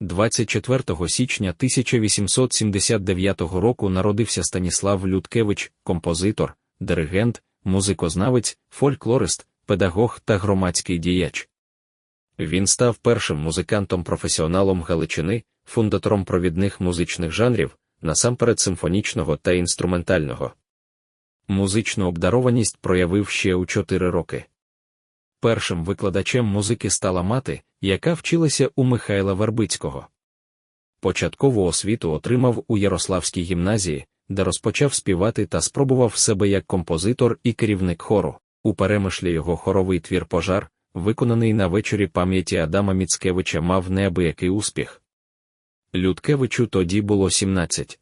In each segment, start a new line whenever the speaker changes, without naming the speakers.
24 січня 1879 року народився Станіслав Людкевич, композитор, диригент, музикознавець, фольклорист, педагог та громадський діяч. Він став першим музикантом-професіоналом Галичини, фундатором провідних музичних жанрів, насамперед симфонічного та інструментального. Музичну обдарованість проявив ще у 4 роки. Першим викладачем музики стала мати, яка вчилася у Михайла Вербицького. Початкову освіту отримав у Ярославській гімназії, де розпочав співати та спробував себе як композитор і керівник хору. У перемишлі його хоровий твір пожар, виконаний на вечорі пам'яті Адама Міцкевича, мав неабиякий успіх. Людкевичу тоді було 17.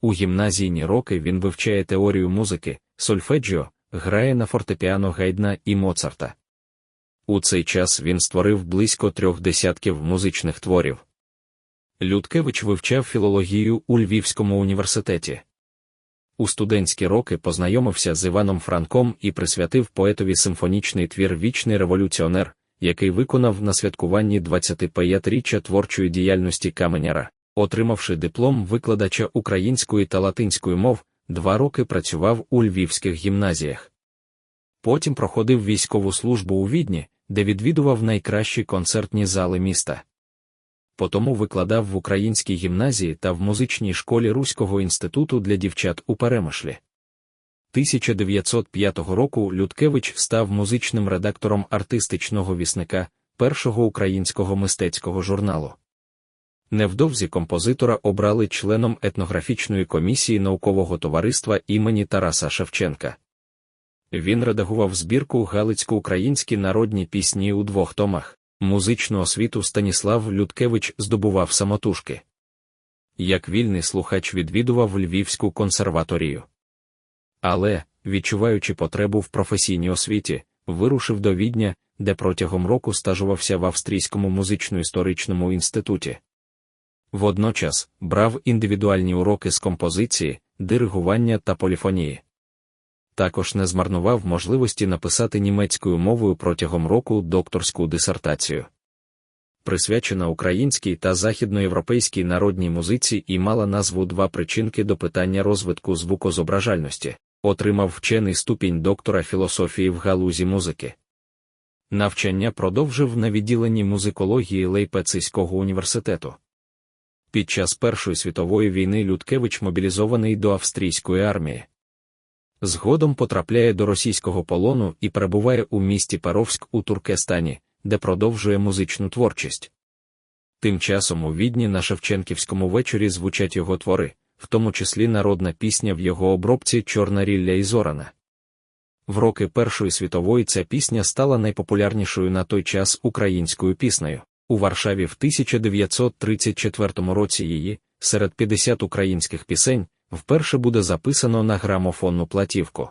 У гімназійні роки він вивчає теорію музики, сольфеджіо, грає на фортепіано Гайдна і Моцарта. У цей час він створив близько трьох десятків музичних творів. Людкевич вивчав філологію у Львівському університеті. У студентські роки познайомився з Іваном Франком і присвятив поетові симфонічний твір Вічний революціонер, який виконав на святкуванні 25-річчя творчої діяльності Каменяра. Отримавши диплом викладача української та латинської мов, два роки працював у львівських гімназіях. Потім проходив військову службу у Відні, де відвідував найкращі концертні зали міста. Потому викладав в українській гімназії та в музичній школі Руського інституту для дівчат у Перемишлі. 1905 року Людкевич став музичним редактором артистичного вісника першого українського мистецького журналу. Невдовзі композитора обрали членом етнографічної комісії наукового товариства імені Тараса Шевченка. Він редагував збірку Галицько-українські народні пісні у двох томах. Музичну освіту Станіслав Людкевич здобував самотужки. Як вільний слухач відвідував Львівську консерваторію. Але, відчуваючи потребу в професійній освіті, вирушив до Відня, де протягом року стажувався в Австрійському музично-історичному інституті. Водночас брав індивідуальні уроки з композиції, диригування та поліфонії. Також не змарнував можливості написати німецькою мовою протягом року докторську дисертацію. Присвячена українській та західноєвропейській народній музиці і мала назву Два причинки до питання розвитку звукозображальності, отримав вчений ступінь доктора філософії в галузі музики. Навчання продовжив на відділенні музикології Лейпецийського університету. Під час Першої світової війни Людкевич мобілізований до австрійської армії. Згодом потрапляє до російського полону і перебуває у місті Паровськ у Туркестані, де продовжує музичну творчість. Тим часом у відні на Шевченківському вечорі звучать його твори, в тому числі народна пісня в його обробці Чорна рілля і зорана. В роки Першої світової ця пісня стала найпопулярнішою на той час українською піснею. У Варшаві в 1934 році її, серед 50 українських пісень, вперше буде записано на грамофонну платівку.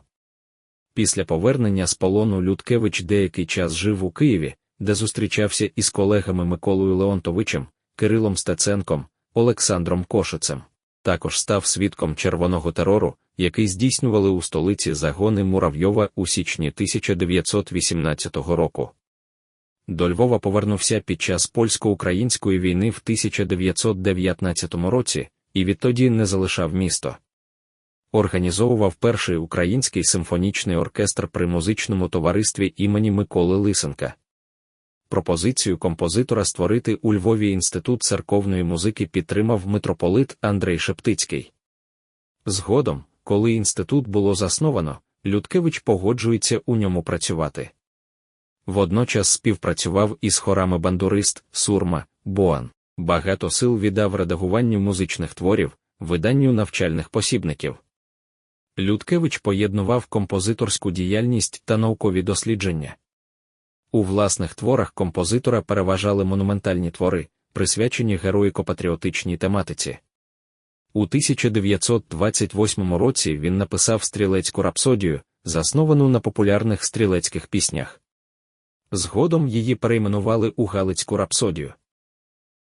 Після повернення з полону Людкевич деякий час жив у Києві, де зустрічався із колегами Миколою Леонтовичем, Кирилом Стеценком, Олександром Кошицем. Також став свідком червоного терору, який здійснювали у столиці загони Муравйова у січні 1918 року. До Львова повернувся під час польсько-української війни в 1919 році і відтоді не залишав місто. Організовував перший український симфонічний оркестр при музичному товаристві імені Миколи Лисенка. Пропозицію композитора створити у Львові інститут церковної музики підтримав митрополит Андрей Шептицький. Згодом, коли інститут було засновано, Людкевич погоджується у ньому працювати. Водночас співпрацював із хорами бандурист, сурма, боан. Багато сил віддав редагуванню музичних творів, виданню навчальних посібників. Людкевич поєднував композиторську діяльність та наукові дослідження. У власних творах композитора переважали монументальні твори, присвячені героїко-патріотичній тематиці. У 1928 році він написав стрілецьку рапсодію, засновану на популярних стрілецьких піснях. Згодом її перейменували у Галицьку рапсодію.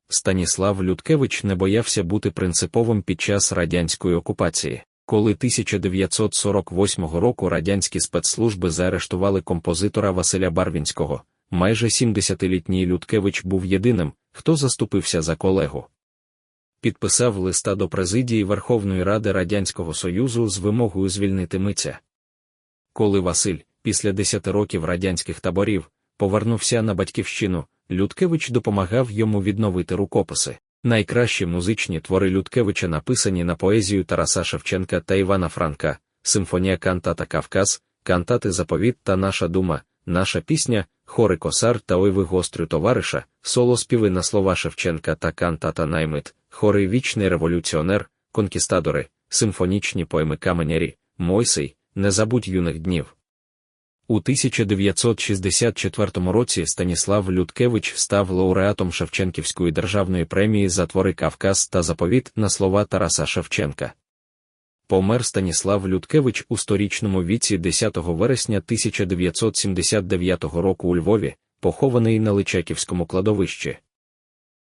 Станіслав Людкевич не боявся бути принциповим під час радянської окупації. Коли 1948 року радянські спецслужби заарештували композитора Василя Барвінського, майже 70-літній Людкевич був єдиним, хто заступився за колегу. Підписав листа до президії Верховної Ради Радянського Союзу з вимогою звільнити митця. Коли Василь, після 10 років радянських таборів, повернувся на батьківщину, Людкевич допомагав йому відновити рукописи. Найкращі музичні твори Людкевича написані на поезію Тараса Шевченка та Івана Франка, симфонія Кантата Кавказ, кантати Заповіт та Наша дума, наша пісня, хори косар та Ой ви гострю товариша, соло співи на слова Шевченка та кантата Наймит, хори Вічний революціонер, конкістадори, симфонічні поеми Каменярі, Мойсей, Не забудь юних днів. У 1964 році Станіслав Людкевич став лауреатом Шевченківської державної премії за твори Кавказ та заповіт на слова Тараса Шевченка. Помер Станіслав Людкевич у сторічному віці 10 вересня 1979 року у Львові, похований на Личаківському кладовищі.